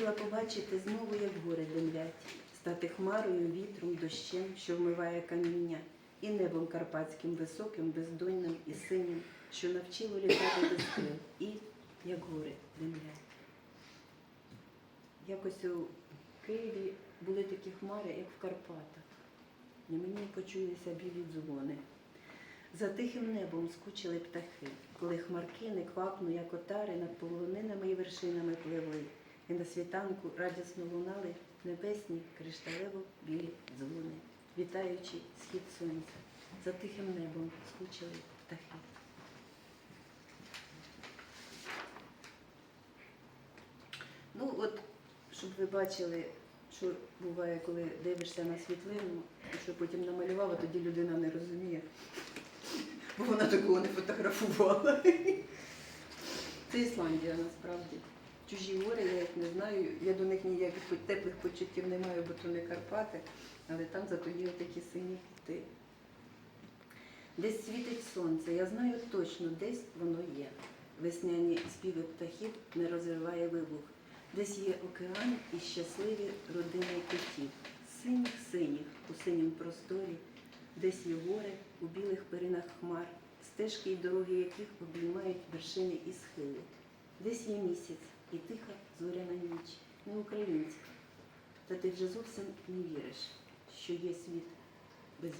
Хотіла побачити знову, як гори димлять, стати хмарою, вітром, дощем, що вмиває каміння, і небом карпатським високим, бездонним і синім, що навчило літати без крил, і як гори димлять. Якось у Києві були такі хмари, як в Карпатах. І мені почулися білі дзвони. За тихим небом скучили птахи, коли хмарки неквапно, як отари, над полонинами і вершинами пливли, і на світанку радісно лунали небесні кришталево білі дзвони, вітаючи схід сонця. За тихим небом скучили птахи. Ну от, щоб ви бачили, що буває, коли дивишся на світлину, і що потім намалював, а тоді людина не розуміє. Бо вона такого не фотографувала. Це Ісландія насправді. Чужі гори, я їх не знаю. Я до них ніяких теплих почуттів не маю, бо то не Карпати, але там зато є такі сині квіти. Десь світить сонце, я знаю точно, десь воно є. Весняні співи птахів не розриває вибух. Десь є океан і щасливі родини котів, синіх-синіх у синім просторі, десь є гори у білих перинах хмар, стежки й дороги яких обіймають вершини і схили. Десь є місяць і тиха зоряна ніч, не українська. Та ти вже зовсім не віриш, що є світ без.